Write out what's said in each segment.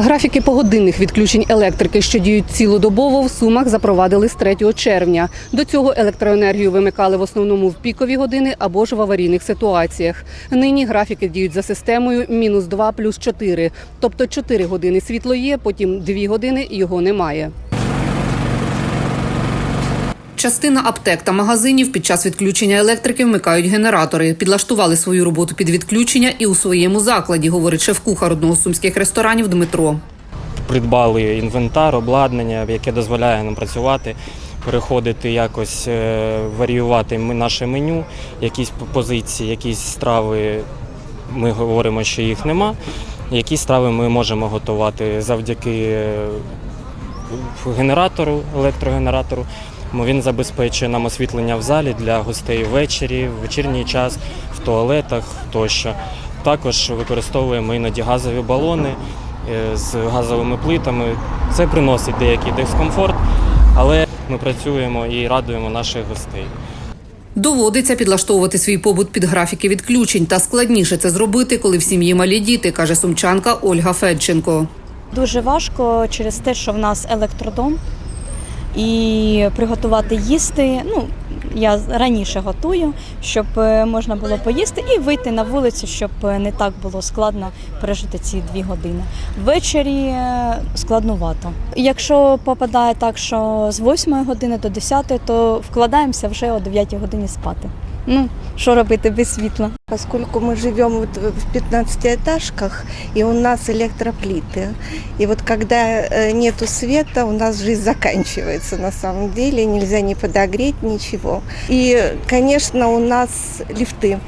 Графіки погодинних відключень електрики, що діють цілодобово, в Сумах запровадили з 3 червня. До цього електроенергію вимикали в основному в пікові години або ж в аварійних ситуаціях. Нині графіки діють за системою мінус 2 плюс 4. Тобто 4 години світло є, потім 2 години його немає. Частина аптек та магазинів під час відключення електрики вмикають генератори. Підлаштували свою роботу під відключення і у своєму закладі, говорить шеф-кухар одного з сумських ресторанів Дмитро. придбали інвентар, обладнання, яке дозволяє нам працювати, переходити якось, е, варіювати наше меню, якісь позиції, якісь страви. Ми говоримо, що їх нема. Які страви ми можемо готувати завдяки е, генератору, електрогенератору. Він забезпечує нам освітлення в залі для гостей ввечері, в вечірній час, в туалетах тощо. Також використовуємо іноді газові балони е, з газовими плитами. Це приносить деякий дискомфорт, але ми працюємо і радуємо наших гостей. Доводиться підлаштовувати свій побут під графіки відключень, та складніше це зробити, коли в сім'ї малі діти, каже сумчанка Ольга Федченко. Дуже важко через те, що в нас електродом. І приготувати їсти. Ну, я раніше готую, щоб е, можна було поїсти і вийти на вулицю, щоб е, не так було складно пережити ці дві години. Ввечері е, складнувато. Якщо попадає так, що з 8 години до 10, то вкладаємося вже о 9 годині спати. Ну, що робити без світла? Поскольку мы живем вот в 15-этажках, и у нас электроплиты. И вот когда э, нету света, у нас жизнь заканчивается на самом деле. Нельзя не подогреть, ничего. И, конечно, у нас лифты.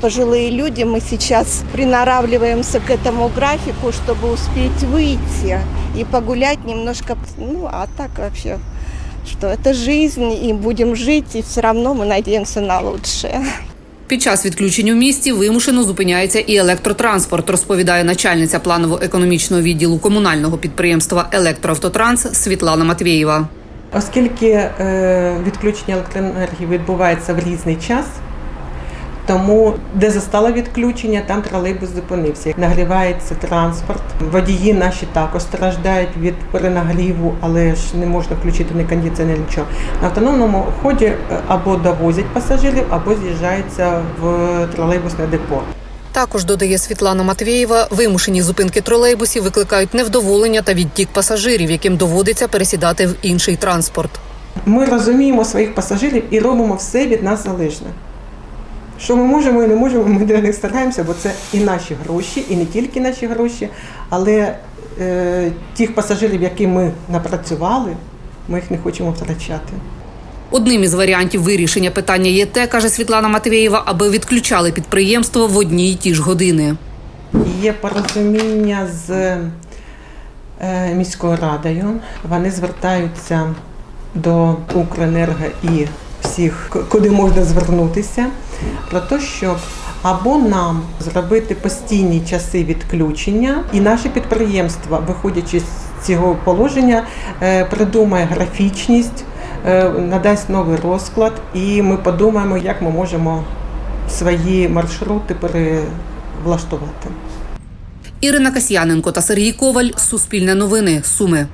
Пожилые люди, мы сейчас приноравливаемся к этому графику, чтобы успеть выйти и погулять немножко. Ну, а так вообще, что это жизнь, и будем жить, и все равно мы надеемся на лучшее. Під час відключень у місті вимушено зупиняється і електротранспорт, розповідає начальниця планово-економічного відділу комунального підприємства Електроавтотранс Світлана Матвєєва. Оскільки е, відключення електроенергії відбувається в різний час, тому де застало відключення, там тролейбус зупинився. Нагрівається транспорт. Водії наші також страждають від перенагріву, але ж не можна включити ні кондиціонер, нічого. На автономному ході е, або довозять пасажирів, або з'їжджаються в тролейбусне депо. Також додає Світлана Матвєєва, вимушені зупинки тролейбусів викликають невдоволення та відтік пасажирів, яким доводиться пересідати в інший транспорт. Ми розуміємо своїх пасажирів і робимо все від нас залежне. Що ми можемо і не можемо, ми для них стараємося, бо це і наші гроші, і не тільки наші гроші, але е, тих пасажирів, які ми напрацювали, ми їх не хочемо втрачати. Одним із варіантів вирішення питання є те, каже Світлана Матвєєва, аби відключали підприємство в одні й ті ж години. Є порозуміння з е, міською радою. Вони звертаються до Укренерго і всіх, куди можна звернутися, про те, щоб або нам зробити постійні часи відключення, і наше підприємство, виходячи з цього положення, е, придумає графічність, е, надасть новий розклад, і ми подумаємо, як ми можемо свої маршрути перевлаштувати. Ірина Касьяненко та Сергій Коваль. Суспільне новини. Суми.